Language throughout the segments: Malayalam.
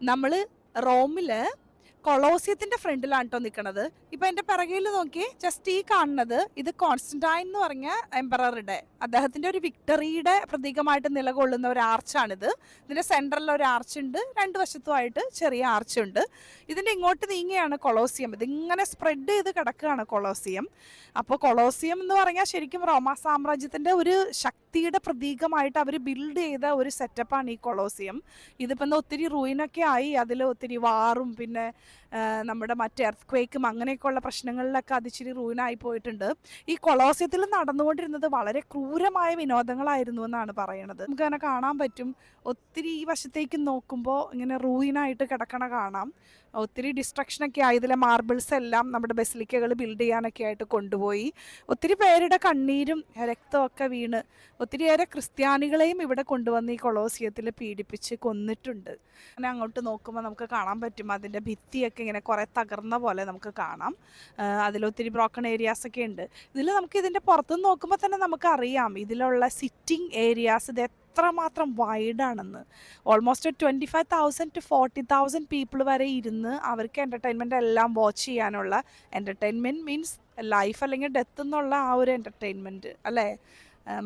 നമ്മൾ റോമിൽ കൊളോസിയത്തിന്റെ ഫ്രണ്ടിലാണ് കേട്ടോ നിൽക്കുന്നത് ഇപ്പൊ എന്റെ പിറകിൽ നോക്കി ജസ്റ്റ് ഈ കാണുന്നത് ഇത് കോൺസ്റ്റന്റൈൻ എന്ന് പറഞ്ഞ എംപററുടെ അദ്ദേഹത്തിന്റെ ഒരു വിക്ടറിയുടെ പ്രതീകമായിട്ട് നിലകൊള്ളുന്ന ഒരു ആർച്ചാണിത്. ഇതിന്റെ സെന്ററിൽ ഒരു ആർച്ച് ഉണ്ട് രണ്ട് വശത്തുമായിട്ട് ചെറിയ ആർച്ച് ഉണ്ട് ഇതിന്റെ ഇങ്ങോട്ട് നീങ്ങിയാണ് കൊളോസിയം. ഇത് ഇങ്ങനെ സ്പ്രെഡ് ചെയ്ത് കിടക്കുകയാണ് കൊളോസിയം. അപ്പോൾ കൊളോസിയം എന്ന് പറഞ്ഞാൽ ശരിക്കും റോമാ സാമ്രാജ്യത്തിന്റെ ഒരു ശക്തിയുടെ പ്രതീകമായിട്ട് അവർ ബിൽഡ് ചെയ്ത ഒരു സെറ്റപ്പാണ് ഈ കൊളോസിയം. ഇതിപ്പോ ഒത്തിരി റൂയിനൊക്കെ ആയി അതിൽ ഒത്തിരി വാറും പിന്നെ നമ്മുടെ മറ്റേ എർത്ത് ക്വേക്കും അങ്ങനെയൊക്കെയുള്ള പ്രശ്നങ്ങളിലൊക്കെ അതിച്ചിരി റൂയിനായി പോയിട്ടുണ്ട്. ഈ കൊളോസ്യത്തിൽ നടന്നുകൊണ്ടിരുന്നത് വളരെ ക്രൂരമായ വിനോദങ്ങളായിരുന്നു എന്നാണ് പറയണത്. നമുക്ക് അങ്ങനെ കാണാൻ പറ്റും. ഒത്തിരി ഈ വശത്തേക്ക് നോക്കുമ്പോൾ ഇങ്ങനെ റൂയിനായിട്ട് കിടക്കണ കാണാം. ഒത്തിരി ഡിസ്ട്രക്ഷനൊക്കെ ആയി. ഇതിലെ മാർബിൾസ് എല്ലാം നമ്മുടെ ബസിലിക്കകൾ ബിൽഡ് ചെയ്യാനൊക്കെ ആയിട്ട് കൊണ്ടുപോയി. ഒത്തിരി പേരുടെ കണ്ണീരും രക്തമൊക്കെ വീണ് ഒത്തിരിയേറെ ക്രിസ്ത്യാനികളെയും ഇവിടെ കൊണ്ടുവന്ന് ഈ കൊളോസിയത്തിൽ പീഡിപ്പിച്ച് കൊന്നിട്ടുണ്ട്. അങ്ങനെ അങ്ങോട്ട് നോക്കുമ്പോൾ നമുക്ക് കാണാൻ പറ്റും അതിന്റെ ഭിത്തിയൊക്കെ ഇങ്ങനെ കുറേ തകർന്ന പോലെ നമുക്ക് കാണാം. അതിലൊത്തിരി ബ്രോക്കൺ ഏരിയാസ് ഒക്കെ ഉണ്ട്. ഇതിൽ നമുക്ക് ഇതിന്റെ പുറത്തുനിന്ന് നോക്കുമ്പോൾ തന്നെ നമുക്ക് അറിയാം. ഇതിലുള്ള സിറ്റിംഗ് ഏരിയാസ് ഇത് എത്രമാത്രം വൈഡാണെന്ന് almost twenty five thousand to forty thousand people വരെ ഇരുന്ന് അവർക്ക് എന്റർടൈൻമെന്റ് എല്ലാം വാച്ച് ചെയ്യാനുള്ള എന്റർടൈൻമെന്റ് മീൻസ് ലൈഫ് അല്ലെങ്കിൽ ഡെത്ത് എന്നുള്ള ആ ഒരു എന്റർടൈൻമെന്റ് അല്ലേ?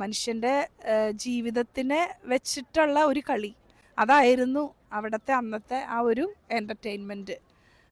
മനുഷ്യന്റെ ജീവിതത്തിനെ വെച്ചിട്ടുള്ള ഒരു കളി. അതായിരുന്നു അവിടുത്തെ അന്നത്തെ ആ ഒരു എന്റർടൈൻമെന്റ്